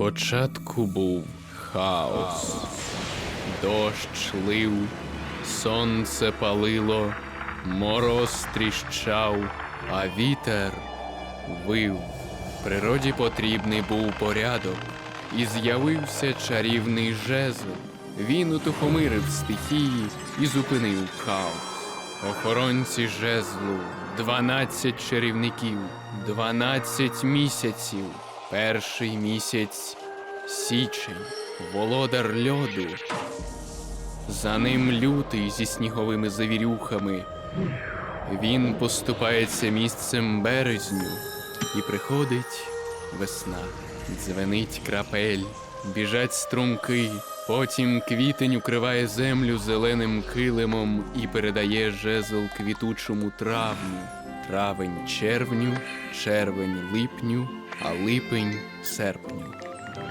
Спочатку був хаос. Дощ лив, сонце палило, мороз тріщав, а вітер вив. Природі потрібний був порядок, і з'явився чарівний жезл. Він утихомирив стихії і зупинив хаос. Охоронці жезлу, дванадцять чарівників, дванадцять місяців. Перший місяць січень, володар льоду. За ним лютий зі сніговими завірюхами. Він поступається місцем березню, і приходить весна. Дзвенить крапель, біжать струмки, потім квітень укриває землю зеленим килимом і передає жезл квітучому травню. Травень червню, червень липню, а липень серпню.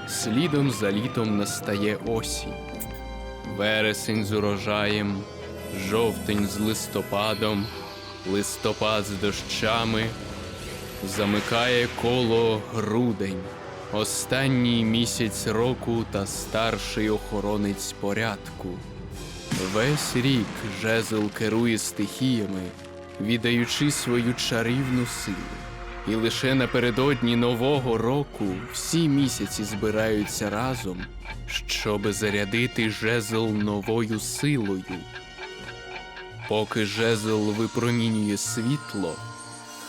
Слідом за літом настає осінь. Вересень з урожаєм, жовтень з листопадом, листопад з дощами, замикає коло грудень, останній місяць року та старший охоронець порядку. Весь рік жезл керує стихіями, віддаючи свою чарівну силу. І лише напередодні Нового року всі місяці збираються разом, щоб зарядити жезл новою силою. Поки жезл випромінює світло,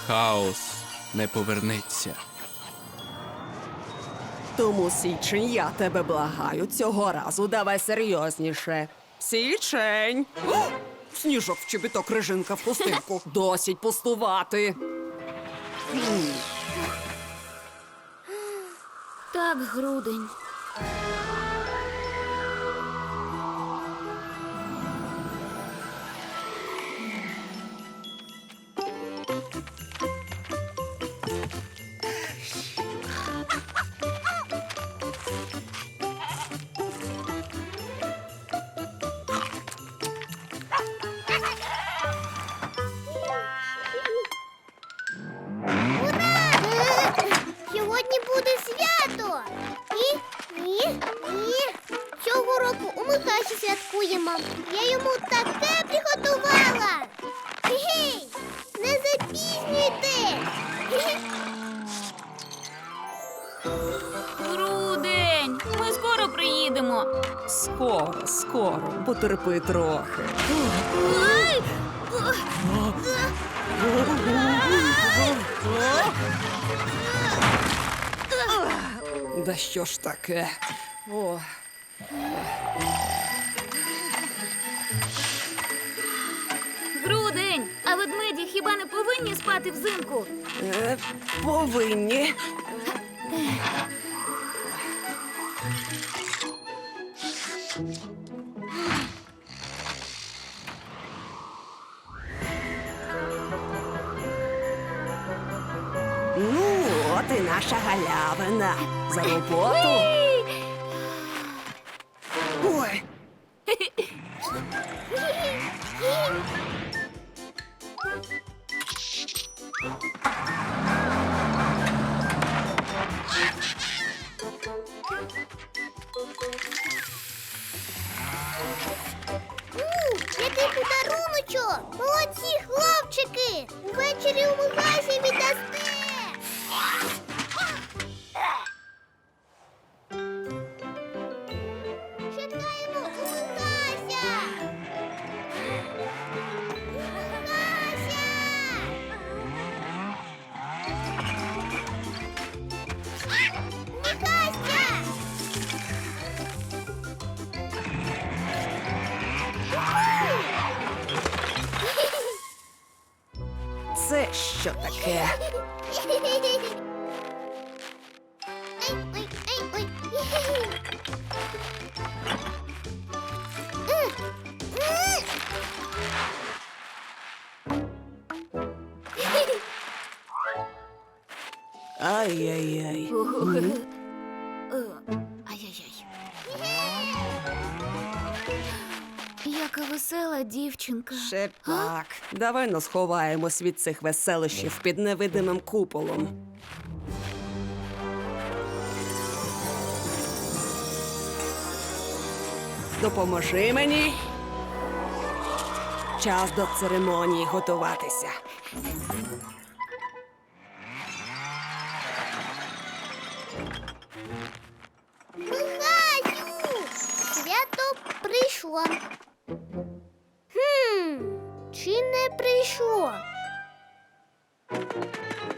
хаос не повернеться. Тому січень, я тебе благаю, цього разу давай серйозніше. Січень! О! Сніжок в чобіток, режинка в хустинку. Досить пустувати. Так, грудень. Скоро, потерпи трохи. Ой! Да що ж таке? О, Грудень! А ведмеді хіба не повинні спати взимку? е, повинні. І наша галявина. За роботу. Е, ай-яй-яй. Яка весела дівчинка. Шепак. Давай нас сховаємось від цих веселищів під невидимим куполом. Допоможи мені. Час до церемонії готуватися. Михасю! Свято прийшло. Хм, чи не прийшло?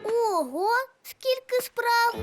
Ого, скільки справ.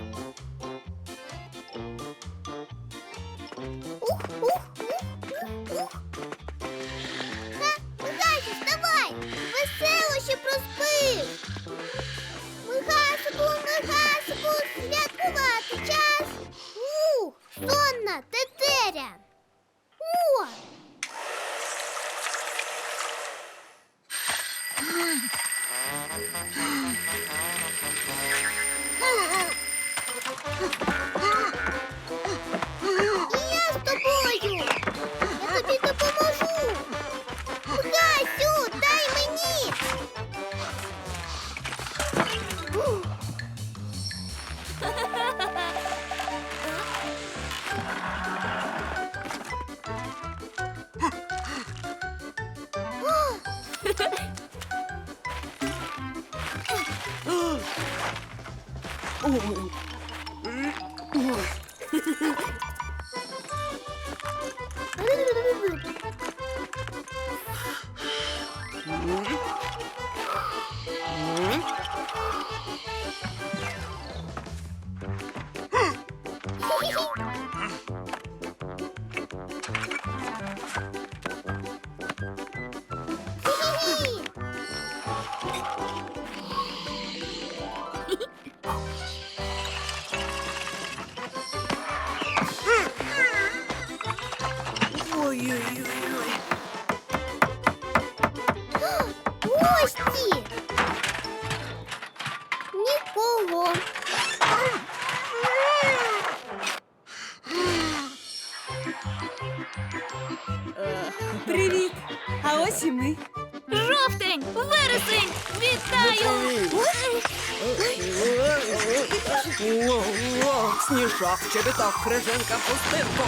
Чобіток, крижинка, пустинку.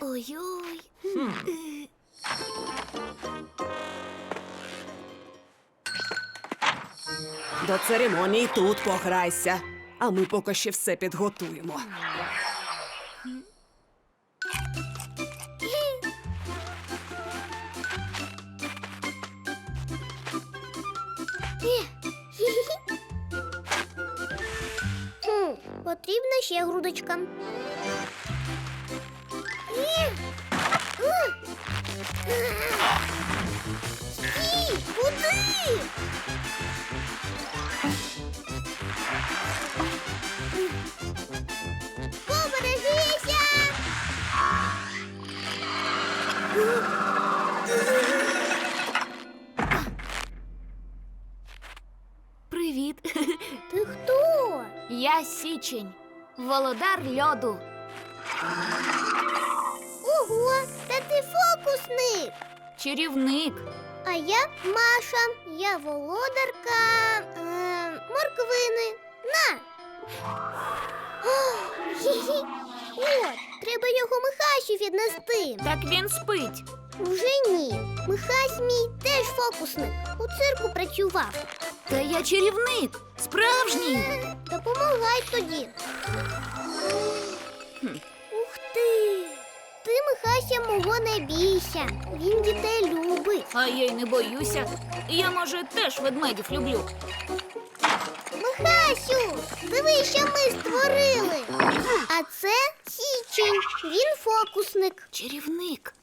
Ой-ой. До церемонії тут пограйся. А ми поки ще все підготуємо. Потрібна ще грудочка. Е, е. Стій, куди? Побережися! Я Січень, володар льоду. Ого, та ти фокусник. Чарівник. А я Маша, я володарка е, морквини. На. О, хі-хі. От, треба його Михасю віднести. Так він спить. Вже ні. Михась мій теж фокусник. У цирку працював. Та я чарівник. Справжній. Допомагай тоді. Ух ти! Ти, Михася, мого не бійся. Він дітей любить. А я й не боюся. Я, може, теж ведмедів люблю. Михасю, диви, що ми створили. А це Січень. Він фокусник. Чарівник.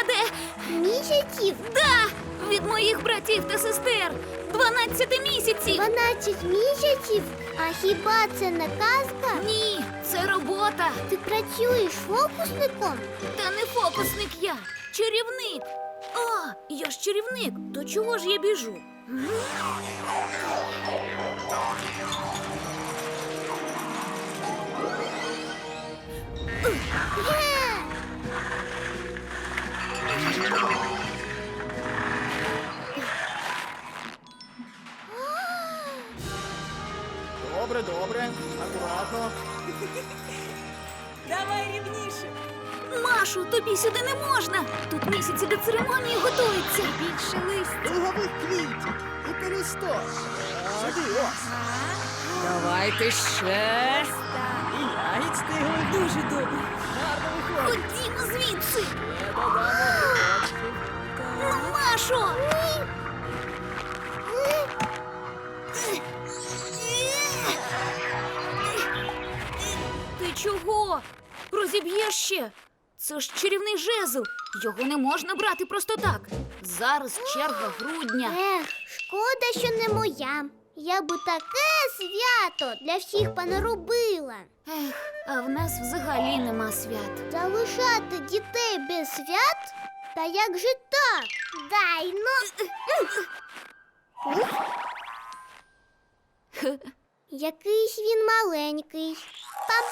Місяців перепаде. Місяців Да! Від моїх братів та сестер. 12 місяців. 12 місяців. А хіба це не казка? Ні, це робота. Ти працюєш фокусником? Та не фокусник я, чарівник. А, я ж чарівник, то чого ж я біжу? М? Добре, добре, акуратно. Давай рівніше. Машу, тобі сюди не можна. Тут місяці до церемонії готуються. Більше лист. Лугових квітів і пересток. Сюди ось. Давайте ще. І ягід стигли. Дуже добре. Ходімо звідси. Ну, Машо! Ти чого? Розіб'єш ще? Це ж чарівний жезл. Його не можна брати просто так. Зараз черга грудня. Ех, шкода, що не моя. Я би таке свято для всіх понаробила. Ех, а в нас взагалі нема свят. Залишати дітей без свят? Та як же так? Дай ну. Якийсь він маленький. Пап.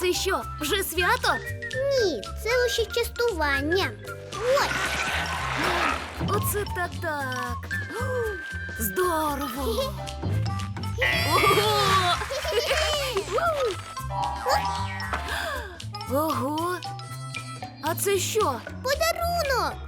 Це що, вже свято? Ні, це лише частування. Ой, Оце та так. Здорово. Ого! А це що? подарунок!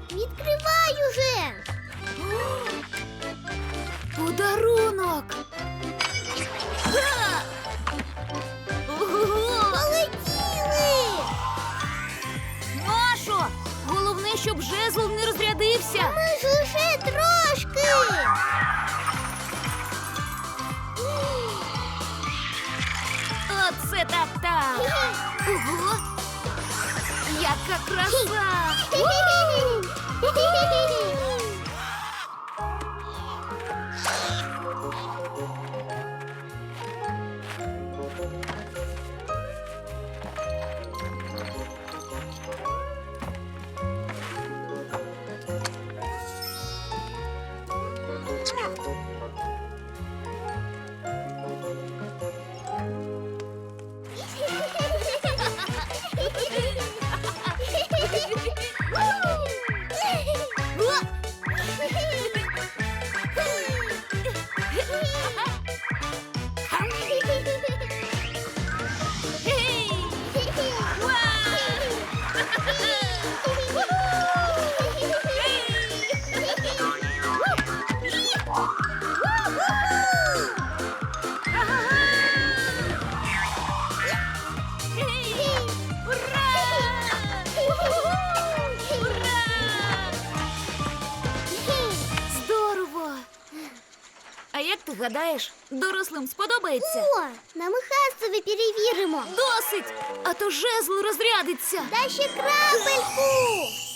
Гадаєш, дорослим сподобається? О, на Михасові перевіримо. Досить! А то жезл розрядиться. Дай ще крапельку.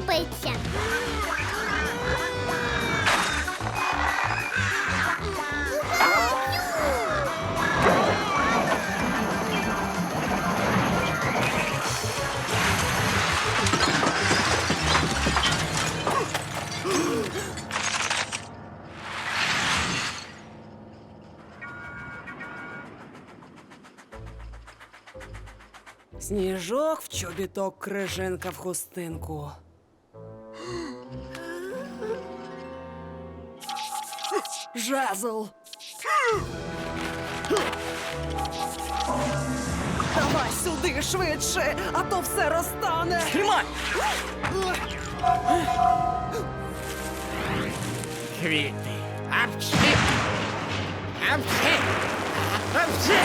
загубиться. Сніжок в чобіток крижинка в хустинку. Жезл. Давай сюди швидше, а то все розтане. Тримай! квіти. Апчі! Апчі! Апчі!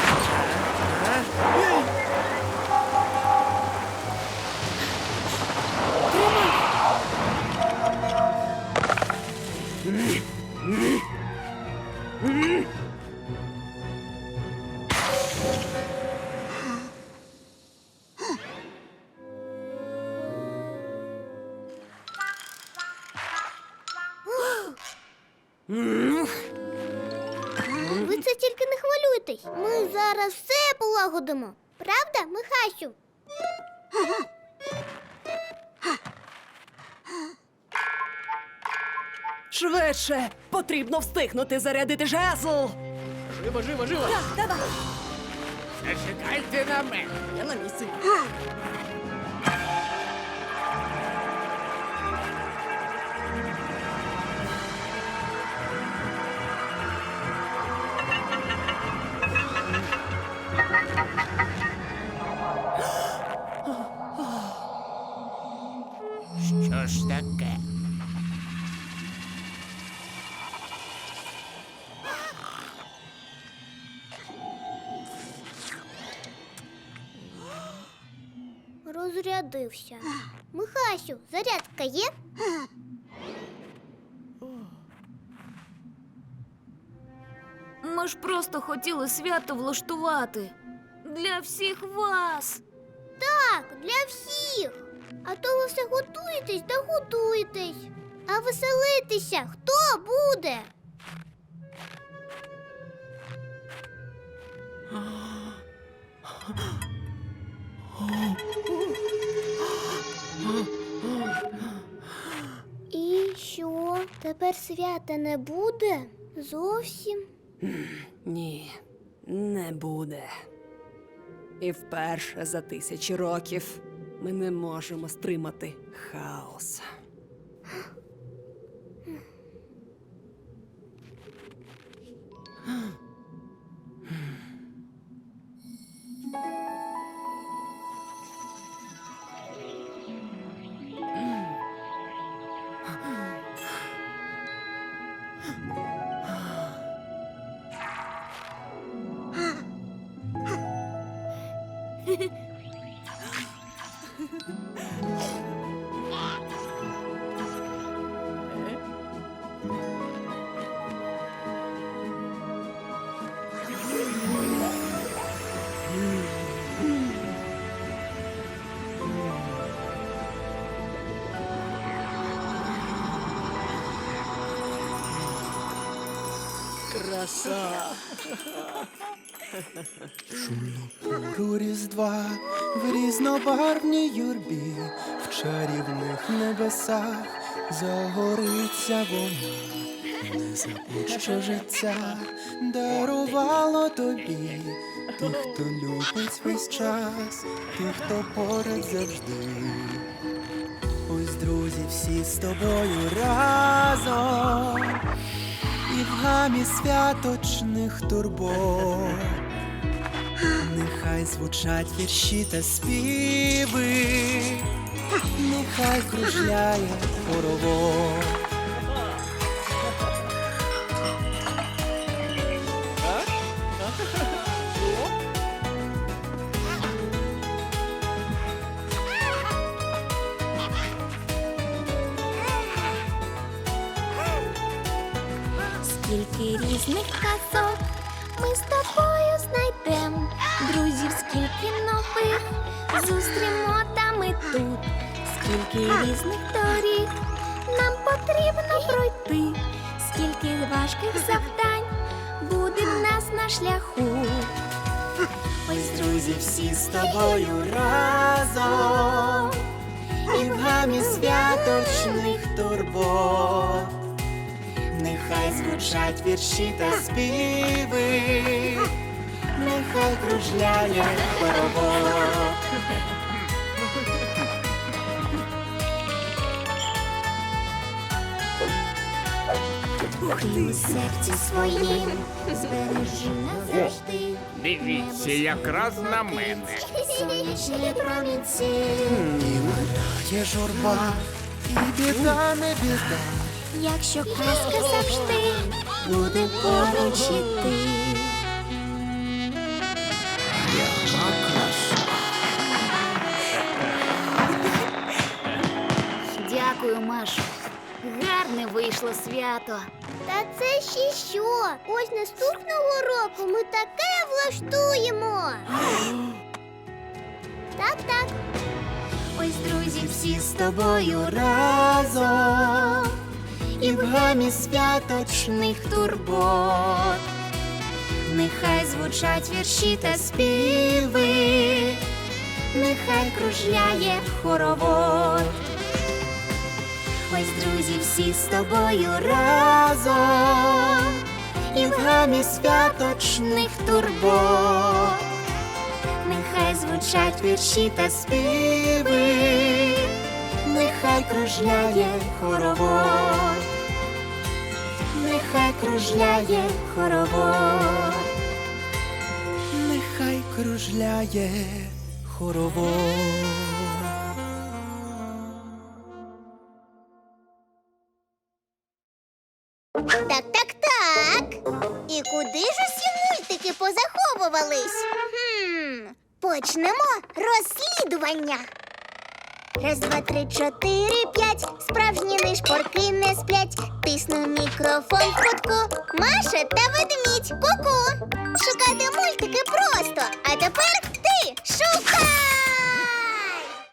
Ви це тільки не хвилюйтесь. Ми зараз все полагодимо. Правда, Михасю? Швидше! Потрібно встигнути зарядити жезл. Живо, живо, живо! Зачекайте на мене. Я на місці. Розрядився. Михасю, зарядка є? Ми ж просто хотіли свято влаштувати. Для всіх вас. Так, для всіх. А то ви все готуєтесь та готуєтесь. А веселитися хто буде? Тепер свята не буде? Зовсім? Ні, не буде. І вперше за тисячі років ми не можемо стримати хаос. Пору різдва в різнобарвній юрбі, в чарівних небесах загориться вона, не забудь, що життя дарувало тобі, тих, хто любить весь час, тих, хто поряд завжди. Ось друзі, всі з тобою разом, і в гамі святочних турбот. Нехай звучать вірші та співи, нехай кружляє хоровод. Скільки різних казок ми з тобою знайдем, Зустрімо та ми тут, скільки різних доріг нам потрібно пройти, скільки важких завдань буде в нас на шляху. Ось Друзі, всі з тобою разом, і в гамі святочних турбот. Нехай звучать вірші та співи, нехай кружляє хоровод. Ти у серці своїм збережи назавжди. Дивіться якраз на мене. Сонячні промінці. Є журба, і біда не біда. Якщо казка завжди буде поруч іти. Яка Машо. Гарне вийшло свято. Та це ще що? Ось наступного року ми таке влаштуємо. Так, так. Ось друзі всі з тобою разом і в гамі святочних турбот. Нехай звучать вірші та співи, нехай кружляє хоровод. Ось друзі всі з тобою разом, і в гамі святочних турбот. Нехай звучать вірші та співи, нехай кружляє хоровод, нехай кружляє хоровод. нехай кружляє хоровод. Так, так, так. І куди ж усі мультики позаховувались? Хм, почнемо розслідування. Раз, два, три, чотири, п'ять. Справжні нишпорки не сплять. Тисну мікрофон в кутку. Маша та ведмідь. Ку-ку. Шукати мультики просто. А тепер ти шукай.